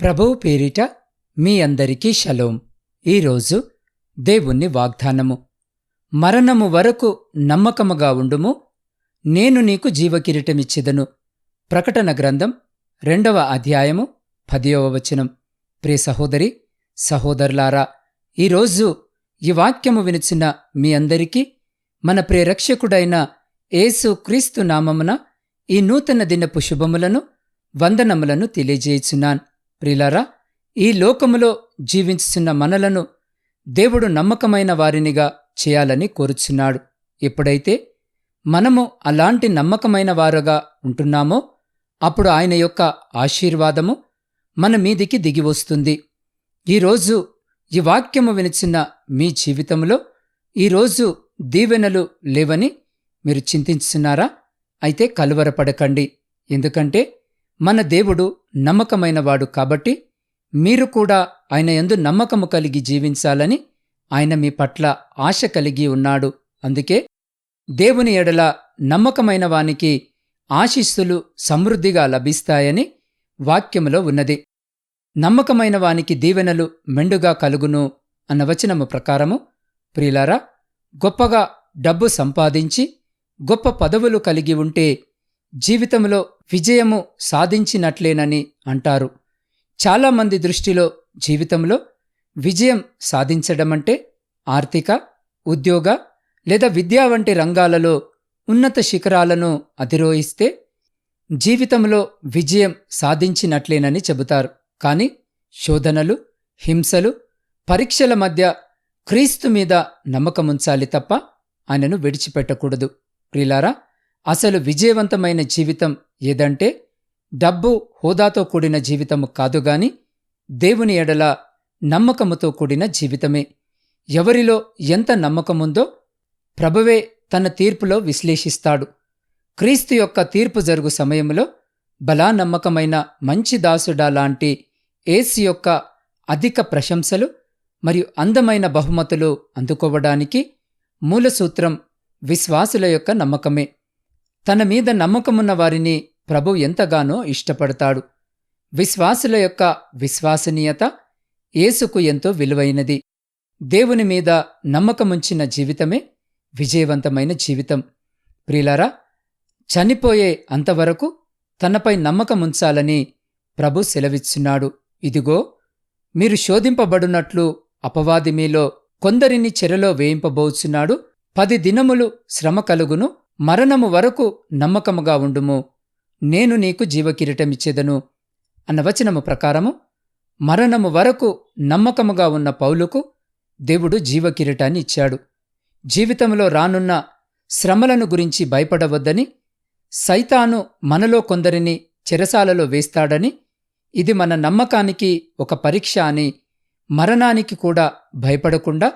ప్రభువు పేరిట మీ అందరికీ షలోం. ఈరోజు దేవుణ్ణి వాగ్దానము. మరణము వరకు నమ్మకముగా ఉండుము. నేను నీకు జీవకిరీటమిచ్చెదను. ప్రకటన గ్రంథం రెండవ అధ్యాయము పదియవ వచనం. ప్రియ సహోదరి సహోదరులారా ఈరోజు ఈ వాక్యము వినిచిన మీ అందరికీ మన ప్రియరక్షకుడైన యేసు క్రీస్తు నామమున ఈ నూతన దినపు శుభములను వందనములను తెలియజేయుచున్నాను. ప్రిలారా ఈ లోకములో జీవించుచున్న మనలను దేవుడు నమ్మకమైన వారినిగా చేయాలని కోరుచున్నాడు. ఎప్పుడైతే మనము అలాంటి నమ్మకమైన వారుగా ఉంటున్నామో అప్పుడు ఆయన యొక్క ఆశీర్వాదము మన మీదికి దిగివస్తుంది ఈరోజు ఈ వాక్యము వినిచిన మీ జీవితంలో ఈరోజు దీవెనలు లేవని మీరు చింతించున్నారా? అయితే కలువరపడకండి. ఎందుకంటే మన దేవుడు నమ్మకమైనవాడు కాబట్టి మీరు కూడా ఆయన యందు నమ్మకము కలిగి జీవించాలని ఆయన మీ పట్ల ఆశ కలిగి ఉన్నాడు. అందుకే దేవుని ఎడల నమ్మకమైన వానికి ఆశీస్సులు సమృద్ధిగా లభిస్తాయని వాక్యములో ఉన్నది. నమ్మకమైన వానికి దీవెనలు మెండుగా కలుగును అన్న వచనము ప్రకారము ప్రియులారా గొప్పగా డబ్బు సంపాదించి గొప్ప పదవులు కలిగి ఉంటే జీవితంలో విజయము సాధించినట్లేనని అంటారు. చాలామంది దృష్టిలో జీవితంలో విజయం సాధించడమంటే ఆర్థిక ఉద్యోగ లేదా విద్యా వంటి రంగాలలో ఉన్నత శిఖరాలను అధిరోహిస్తే జీవితంలో విజయం సాధించినట్లేనని చెబుతారు. కాని శోధనలు హింసలు పరీక్షల మధ్య క్రీస్తు మీద నమ్మకముంచాలి తప్ప ఆయనను విడిచిపెట్టకూడదు. ప్రిలారా అసలు విజయవంతమైన జీవితం ఏదంటే డబ్బు హోదాతో కూడిన జీవితము కాదుగాని దేవుని ఎడల నమ్మకముతో కూడిన జీవితమే. ఎవరిలో ఎంత నమ్మకముందో ప్రభువే తన తీర్పులో విశ్లేషిస్తాడు. క్రీస్తు యొక్క తీర్పు జరుగు సమయంలో బలా నమ్మకమైన మంచి దాసుడా లాంటి ఏసు యొక్క అధిక ప్రశంసలు మరియు అందమైన బహుమతులు అందుకోవడానికి మూలసూత్రం విశ్వాసుల యొక్క నమ్మకమే. తన మీద నమ్మకమున్న వారిని ప్రభు ఎంతగానో ఇష్టపడతాడు. విశ్వాసుల యొక్క విశ్వసనీయత యేసుకు ఎంతో విలువైనది. దేవుని మీద నమ్మకముంచిన జీవితమే విజయవంతమైన జీవితం. ప్రిలారా చనిపోయే అంతవరకు తనపై నమ్మకముంచాలని ప్రభు సెలవిచ్చున్నాడు. ఇదిగో మీరు శోధింపబడునట్లు అపవాది మీలో కొందరిని చెరలో వేయింపబోచున్నాడు. పది దినములు శ్రమ కలుగును మరణము వరకు నమ్మకముగా ఉండుము. నేను నీకు జీవకిరీటమిచ్చేదను. అన్న వచనము ప్రకారము మరణము వరకు నమ్మకముగా ఉన్న పౌలుకు దేవుడు జీవకిరీటాన్ని ఇచ్చాడు. జీవితంలో రానున్న శ్రమలను గురించి భయపడవద్దని సైతాను మనలో కొందరిని చెరసాలలో వేస్తాడని ఇది మన నమ్మకానికి ఒక పరీక్ష అని మరణానికి కూడా భయపడకుండా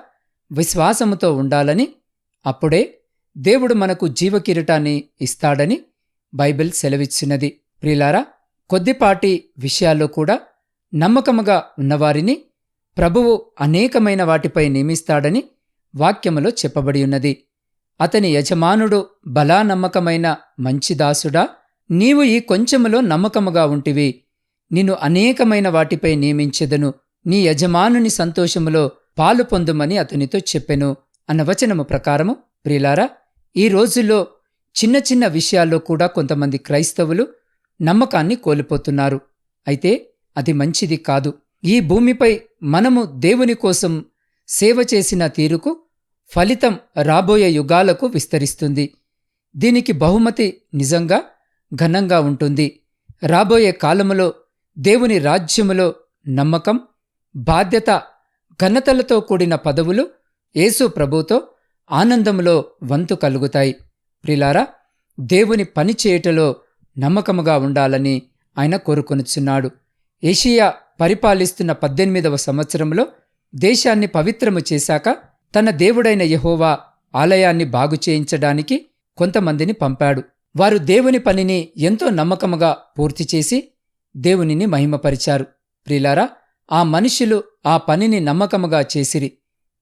విశ్వాసముతో ఉండాలని అప్పుడే దేవుడు మనకు జీవకిరీటాన్ని ఇస్తాడని బైబిల్ సెలవిచ్చినది. ప్రిలారా కొద్దిపాటి విషయాల్లో కూడా నమ్మకముగా ఉన్నవారిని ప్రభువు అనేకమైన వాటిపై నియమిస్తాడని వాక్యములో చెప్పబడి ఉన్నది. అతని యజమానుడు బలా నమ్మకమైన మంచి దాసుడా నీవు ఈ కొంచెములో నమ్మకముగా ఉంటివి. నిన్ను అనేకమైన వాటిపై నియమించెదను. నీ యజమానుని సంతోషములో పాలు పొందుమని అతనితో చెప్పెను. అన్న వచనము ప్రకారము ప్రిలారా ఈ రోజుల్లో చిన్న చిన్న విషయాల్లో కూడా కొంతమంది క్రైస్తవులు నమ్మకాన్ని కోల్పోతున్నారు. అయితే అది మంచిది కాదు. ఈ భూమిపై మనము దేవుని కోసం సేవ చేసిన తీరుకు ఫలితం రాబోయే యుగాలకు విస్తరిస్తుంది. దీనికి బహుమతి నిజంగా ఘనంగా ఉంటుంది. రాబోయే కాలములో దేవుని రాజ్యములో నమ్మకం బాధ్యత ఘనతలతో కూడిన పదవులు యేసు ప్రభుతో ఆనందంలో వంతు కలుగుతాయి. ప్రిలారా దేవుని పని చేయుటలో నమ్మకముగా ఉండాలని ఆయన కోరుకొనుచున్నాడు. ఏషియా పరిపాలిస్తున్న పద్దెనిమిదవ సంవత్సరంలో దేశాన్ని పవిత్రము చేశాక తన దేవుడైన యహోవా ఆలయాన్ని బాగు చేయించడానికి కొంతమందిని పంపాడు. వారు దేవుని పనిని ఎంతో నమ్మకముగా పూర్తి చేసి దేవునిని మహిమపరిచారు. ప్రిలారా ఆ మనుషులు ఆ పనిని నమ్మకముగా చేసిరి.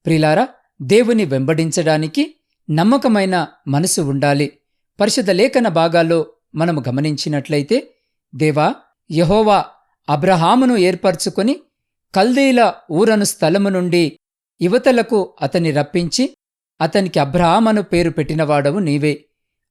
ప్రిలారా దేవుని వెంబడించడానికి నమ్మకమైన మనసు ఉండాలి. పరిశుద్ధ లేఖన భాగాల్లో మనము గమనించినట్లయితే దేవా యహోవా అబ్రహామును ఏర్పరచుకొని కల్దీల ఊరను స్థలము నుండి యువతలకు అతని రప్పించి అతనికి అబ్రహామను పేరు పెట్టినవాడవు నీవే.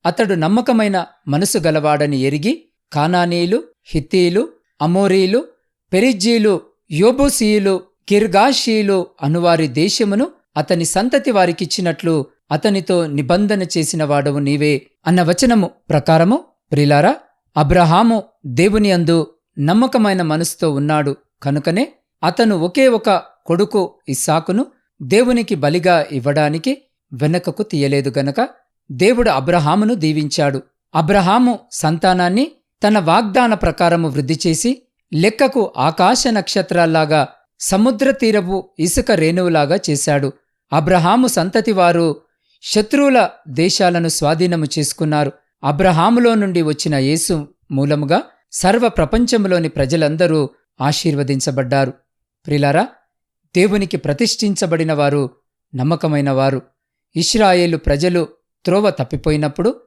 అతడు నమ్మకమైన మనసు గలవాడని ఎరిగి కానానీలు హిత్తీలు అమోరీలు పెరిజ్జీలు యోబుసీయులు కిర్గాషీయులు అనువారి దేశమును అతని సంతతి వారికిచ్చినట్లు అతనితో నిబంధన చేసిన వాడవు నీవే అన్న వచనము ప్రకారము ప్రిలారా అబ్రహాము దేవుని అందు నమ్మకమైన మనసుతో ఉన్నాడు. కనుకనే అతను ఒకే ఒక కొడుకు ఇస్సాకును దేవునికి బలిగా ఇవ్వడానికి వెనకకు తీయలేదు గనక దేవుడు అబ్రహామును దీవించాడు. అబ్రహాము సంతానాన్ని తన వాగ్దాన ప్రకారము వృద్ధి చేసి లెక్కకు ఆకాశ నక్షత్రాల్లాగా సముద్ర తీరపు ఇసుక రేణువులాగా చేశాడు. అబ్రహాము సంతతివారు శత్రువుల దేశాలను స్వాధీనము చేసుకున్నారు. అబ్రహాములో నుండి వచ్చిన యేసు మూలముగా సర్వ ప్రపంచంలోని ప్రజలందరూ ఆశీర్వదించబడ్డారు. ప్రిలారా దేవునికి ప్రతిష్ఠించబడిన వారు నమ్మకమైన వారు. ఇస్రాయేలు ప్రజలు త్రోవ తప్పిపోయినప్పుడు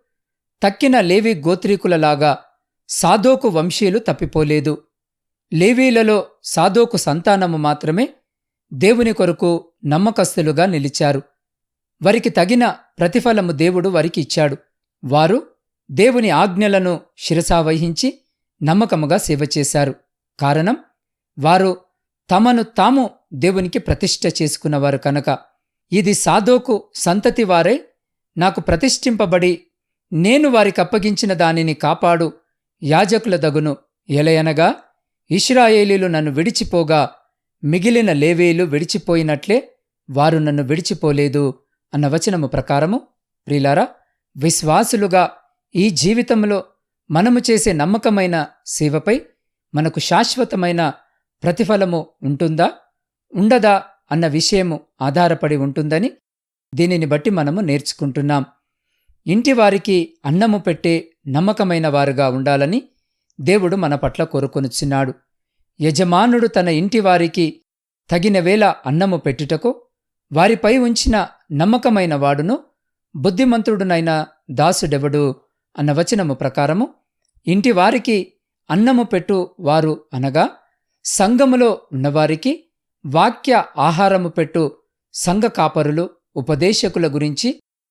తక్కిన లేవి గోత్రీకులలాగా సాదోకు వంశీయులు తప్పిపోలేదు. లేవీలలో సాదోకు సంతానము మాత్రమే దేవుని కొరకు నమ్మకస్తులుగా నిలిచారు. వారికి తగిన ప్రతిఫలము దేవుడు వారికి ఇచ్చాడు. వారు దేవుని ఆజ్ఞలను శిరసావహించి నమ్మకముగా సేవ చేశారు. కారణం వారు తమను తాము దేవునికి ప్రతిష్ఠ చేసుకున్నవారు కనుక. ఇది సాధోకు సంతతి వారై నాకు ప్రతిష్ఠింపబడి నేను వారికప్పగించిన దానిని కాపాడు. యాజకుల దగును. ఎలయనగా ఇష్రాయేలీలు నన్ను విడిచిపోగా మిగిలిన లేవేలు విడిచిపోయినట్లే వారు నన్ను విడిచిపోలేదు అన్న వచనము ప్రకారము ప్రిలారా విశ్వాసులుగా ఈ జీవితంలో మనము చేసే నమ్మకమైన సేవపై మనకు శాశ్వతమైన ప్రతిఫలము ఉంటుందా? ఉండదా? అన్న విషయము ఆధారపడి ఉంటుందని దీనిని బట్టి మనము నేర్చుకుంటున్నాం. ఇంటివారికి అన్నము పెట్టే నమ్మకమైన వారుగా ఉండాలని దేవుడు మన పట్ల కోరుకొనుచున్నాడు. యజమానుడు తన ఇంటివారికి తగిన వేళ అన్నము పెట్టుటకు వారిపై ఉంచిన నమ్మకమైన వాడును బుద్ధిమంతుడునైన దాసుడెవడు అన్న వచనము ప్రకారము ఇంటివారికి అన్నము పెట్టు వారు అనగా సంఘములో ఉన్నవారికి వాక్య ఆహారము పెట్టు సంఘ కాపరులు ఉపదేశకుల గురించి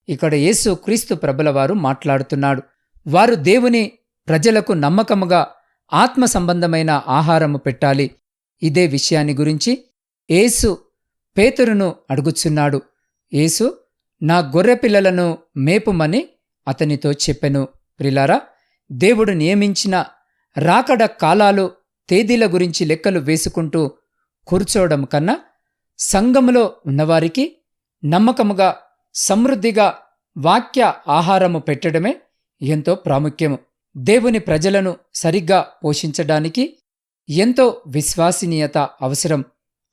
ఇక్కడ యేసు క్రీస్తు ప్రభులవారు మాట్లాడుతున్నాడు. వారు దేవుని ప్రజలకు నమ్మకముగా ఆత్మ సంబంధమైన ఆహారము పెట్టాలి. ఇదే విషయాన్ని గురించి ఏసు పేతురును అడుగుచున్నాడు. ఏసు నా గొర్రెపిల్లలను మేపుమని అతనితో చెప్పెను. ప్రిలారా దేవుడు నియమించిన రాకడ కాలాలు తేదీల గురించి లెక్కలు వేసుకుంటూ కూర్చోవడం కన్నా సంఘములో ఉన్నవారికి నమ్మకముగా సమృద్ధిగా వాక్య ఆహారము పెట్టడమే ఎంతో ప్రాముఖ్యము. దేవుని ప్రజలను సరిగ్గా పోషించడానికి ఎంతో విశ్వాసనీయత అవసరం.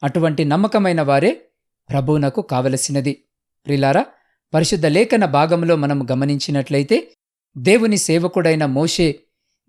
అటువంటి నమ్మకమైన వారే ప్రభువునకు కావలసినది. ప్రిలారా పరిశుద్ధ లేఖన భాగంలో మనం గమనించినట్లయితే దేవుని సేవకుడైన మోషే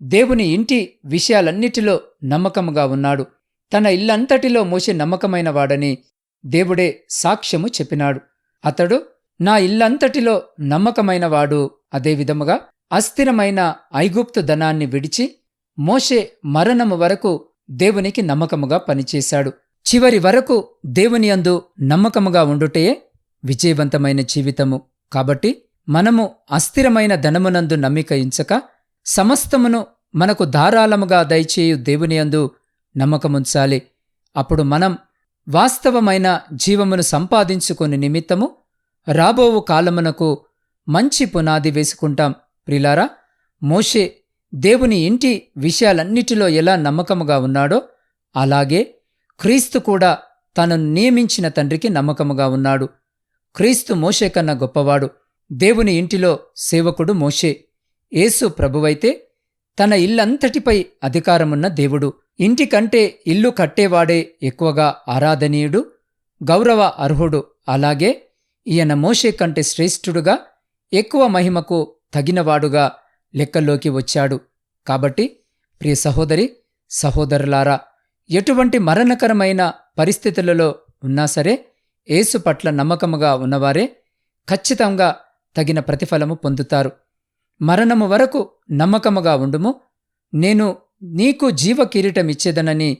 దేవుని ఇంటి విషయాలన్నిటిలో నమ్మకముగా ఉన్నాడు. తన ఇల్లంతటిలో మోషే నమ్మకమైన వాడని దేవుడే సాక్ష్యము చెప్పినాడు. అతడు నా ఇల్లంతటిలో నమ్మకమైనవాడు అదేవిధముగా అస్థిరమైన ఐగుప్తు ధనాన్ని విడిచి మోషే మరణము వరకు దేవునికి నమ్మకముగా పనిచేశాడు. చివరి వరకు దేవుని అందు నమ్మకముగా ఉండుటయే విజయవంతమైన జీవితము. కాబట్టి మనము అస్థిరమైన ధనమునందు నమ్మిక ఇంచక సమస్తమును మనకు ధారాళముగా దయచేయు దేవుని అందు నమ్మకముంచాలి. అప్పుడు మనం వాస్తవమైన జీవమును సంపాదించుకుని నిమిత్తము రాబోవు కాలమునకు మంచి పునాది వేసుకుంటాం. ప్రిలారా మోషే దేవుని ఇంటి విషయాలన్నిటిలో ఎలా నమ్మకముగా ఉన్నాడో అలాగే క్రీస్తు కూడా తనను నియమించిన తండ్రికి నమ్మకముగా ఉన్నాడు. క్రీస్తు మోషే కన్నా గొప్పవాడు. దేవుని ఇంటిలో సేవకుడు మోషే. యేసు ప్రభువైతే తన ఇల్లంతటిపై అధికారమున్న దేవుడు. ఇంటికంటే ఇల్లు కట్టేవాడే ఎక్కువగా ఆరాధనీయుడు గౌరవ అర్హుడు. అలాగే ఈయన మోషే కంటే శ్రేష్ఠుడుగా ఎక్కువ మహిమకు తగినవాడుగా లెక్కల్లోకి వచ్చాడు. కాబట్టి ప్రియ సహోదరి సహోదరులారా ఎటువంటి మరణకరమైన పరిస్థితులలో ఉన్నా సరే యేసు పట్ల నమ్మకముగా ఉన్నవారే ఖచ్చితంగా తగిన ప్రతిఫలము పొందుతారు. మరణము వరకు నమ్మకముగా ఉండుము. నేను నీకు జీవ కిరీటం ఇచ్చేదనని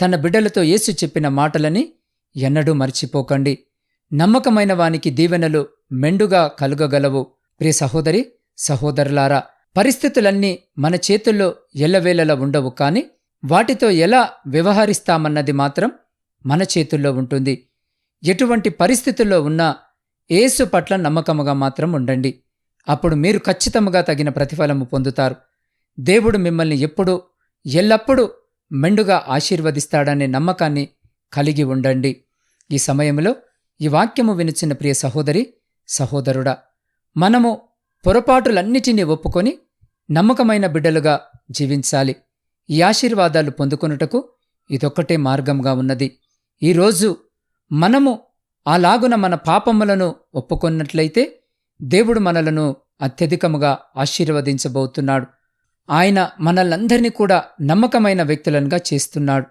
తన బిడ్డలతో యేసు చెప్పిన మాటలని ఎన్నడూ మర్చిపోకండి. నమ్మకమైన వానికి దీవెనలు మెండుగా కలుగగలవు. ప్రియ సహోదరి సహోదరులారా పరిస్థితులన్నీ మన చేతుల్లో ఎల్లవేళలా ఉండవు కాని వాటితో ఎలా వ్యవహరిస్తామన్నది మాత్రం మన చేతుల్లో ఉంటుంది. ఎటువంటి పరిస్థితుల్లో ఉన్నా ఏసు పట్ల నమ్మకముగా మాత్రం ఉండండి. అప్పుడు మీరు ఖచ్చితంగా తగిన ప్రతిఫలము పొందుతారు. దేవుడు మిమ్మల్ని ఎప్పుడూ ఎల్లప్పుడూ మెండుగా ఆశీర్వదిస్తాడనే నమ్మకాన్ని కలిగి ఉండండి. ఈ సమయంలో ఈ వాక్యము వినిచిన ప్రియ సహోదరి సహోదరుడా మనము పొరపాటులన్నిటినీ ఒప్పుకొని నమ్మకమైన బిడ్డలుగా జీవించాలి. ఈ ఆశీర్వాదాలు పొందుకొనుటకు ఇదొక్కటే మార్గంగా ఉన్నది. ఈరోజు మనము అలాగున మన పాపములను ఒప్పుకున్నట్లయితే దేవుడు మనలను అత్యధికముగా ఆశీర్వదించబోతున్నాడు. ఆయన మనలందరినీ కూడా నమ్మకమైన వ్యక్తులనుగా చేస్తున్నాడు.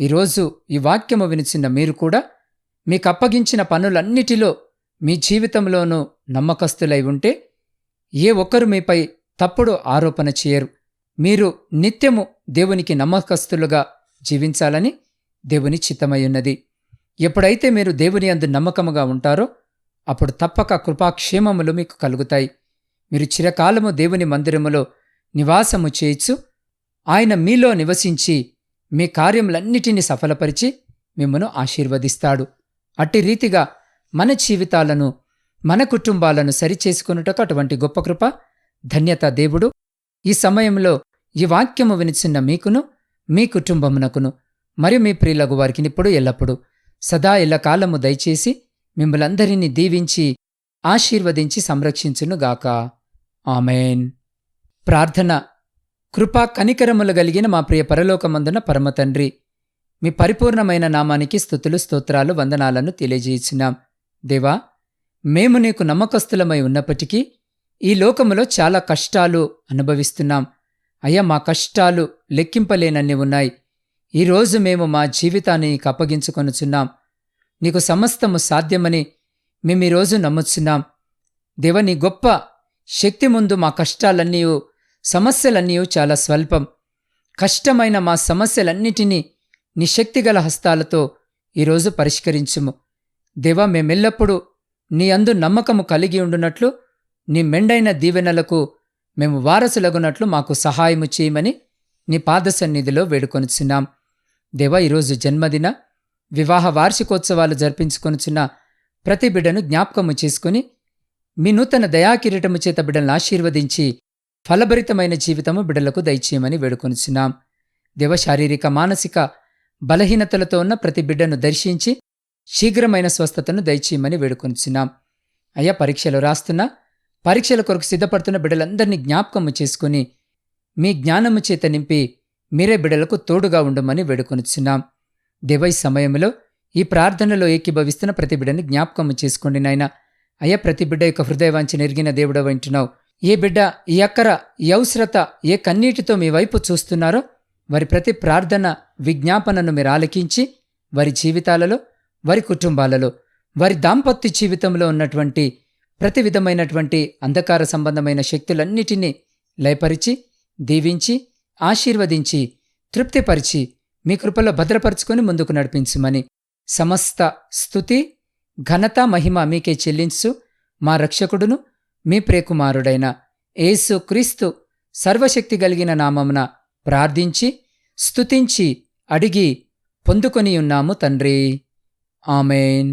ఈరోజు ఈ వాక్యము వినిచిన మీరు కూడా మీకు అప్పగించిన పనులన్నిటిలో మీ జీవితంలోనూ నమ్మకస్తులై ఉంటే ఏ ఒక్కరు మీపై తప్పుడు ఆరోపణ చేయరు. మీరు నిత్యము దేవునికి నమ్మకస్తులుగా జీవించాలని దేవుని చిత్తమయ్యున్నది ఎప్పుడైతే మీరు దేవుని అందు నమ్మకముగా ఉంటారో అప్పుడు తప్పక కృపాక్షేమములు మీకు కలుగుతాయి. మీరు చిరకాలము దేవుని మందిరములో నివాసము చేయొచ్చు ఆయన మీలో నివసించి మీ కార్యములన్నిటినీ సఫలపరిచి మిమ్మను ఆశీర్వదిస్తాడు. అట్టి రీతిగా మన జీవితాలను మన కుటుంబాలను సరిచేసుకున్నటకు అటువంటి గొప్ప కృప ధన్యత దేవుడు. ఈ సమయంలో ఈ వాక్యము వినిచిన్న మీకును మీ కుటుంబమునకును మరియు మీ ప్రియులకు వారికి ఇప్పుడు ఎల్లప్పుడూ. సదా కాలము దయచేసి మిమ్మలందరినీ దీవించి ఆశీర్వదించి సంరక్షించునుగాక ఆమెన్. ప్రార్థన. కృపా కనికరములు కలిగిన మా ప్రియ పరలోకమందున పరమతండ్రి మీ పరిపూర్ణమైన నామానికి స్థుతులు స్తోత్రాలు వందనాలను తెలియజేసినాం దేవా మేము నీకు నమ్మకస్తులమై ఉన్నప్పటికీ ఈ లోకములో చాలా కష్టాలు అనుభవిస్తున్నాం. అయ్యా మా కష్టాలు లెక్కింపలేనన్ని ఉన్నాయి. ఈరోజు మేము మా జీవితాన్ని నీకు అప్పగించుకొనుచున్నాం నీకు సమస్తము సాధ్యమని మేము ఈరోజు నమ్ముచున్నాం. దేవ నీ గొప్ప శక్తి ముందు మా కష్టాలన్నీ సమస్యలన్నీ చాలా స్వల్పం. కష్టమైన మా సమస్యలన్నిటినీ నీ శక్తిగల హస్తాలతో ఈరోజు పరిష్కరించుము. దేవా మేమెల్లప్పుడూ నీ అందు నమ్మకము కలిగి ఉండునట్లు నీ మెండైన దీవెనలకు మేము వారసులగునట్లు మాకు సహాయము చేయమని నీ పాద సన్నిధిలో వేడుకొనుచున్నాం. దేవా ఈరోజు జన్మదిన వివాహ వార్షికోత్సవాలు జరిపించుకొనిచున్న ప్రతి బిడ్డను జ్ఞాపకము చేసుకుని మీ నూతన దయాకిరీటము చేత బిడ్డలను ఆశీర్వదించి ఫలభరితమైన జీవితము బిడ్డలకు దయచేయమని వేడుకొనిచున్నాం. దేవ శారీరక మానసిక బలహీనతలతో ఉన్న ప్రతి బిడ్డను దర్శించి శీఘ్రమైన స్వస్థతను దయచేయమని వేడుకొంచున్నాం అయ్యా పరీక్షలు రాస్తున్నా పరీక్షల కొరకు సిద్ధపడుతున్న బిడ్డలందరినీ జ్ఞాపకము చేసుకుని మీ జ్ఞానము చేత నింపి మీరే బిడ్డలకు తోడుగా ఉండమని వేడుకొనుచున్నాం. దేవై సమయంలో ఈ ప్రార్థనలో ఏకీభవిస్తున్న ప్రతి బిడ్డని జ్ఞాపకము చేసుకోండి నాయన. అయ్యా ప్రతి బిడ్డ యొక్క హృదయవాంచి నెరిగిన దేవుడ వింటున్నావు ఏ బిడ్డ ఈ అక్కర ఈ అవసరత ఏ కన్నీటితో మీ వైపు చూస్తున్నారో వారి ప్రతి ప్రార్థన విజ్ఞాపనను మీరు ఆలకించి వారి జీవితాలలో వారి కుటుంబాలలో వారి దాంపత్య జీవితంలో ఉన్నటువంటి ప్రతి విధమైనటువంటి అంధకార సంబంధమైన శక్తులన్నిటినీ లయపరిచి దీవించి ఆశీర్వదించి తృప్తిపరిచి మీ కృపలో భద్రపరుచుకొని ముందుకు నడిపించుమని సమస్త స్థుతి ఘనత మహిమ మీకే చెల్లించు. మా రక్షకుడును మీ ప్రేకుమారుడైన ఏసు క్రీస్తు సర్వశక్తి కలిగిన నామమున ప్రార్థించి స్తుతించి అడిగి పొందుకొని ఉన్నాము తండ్రి. ఆమెన్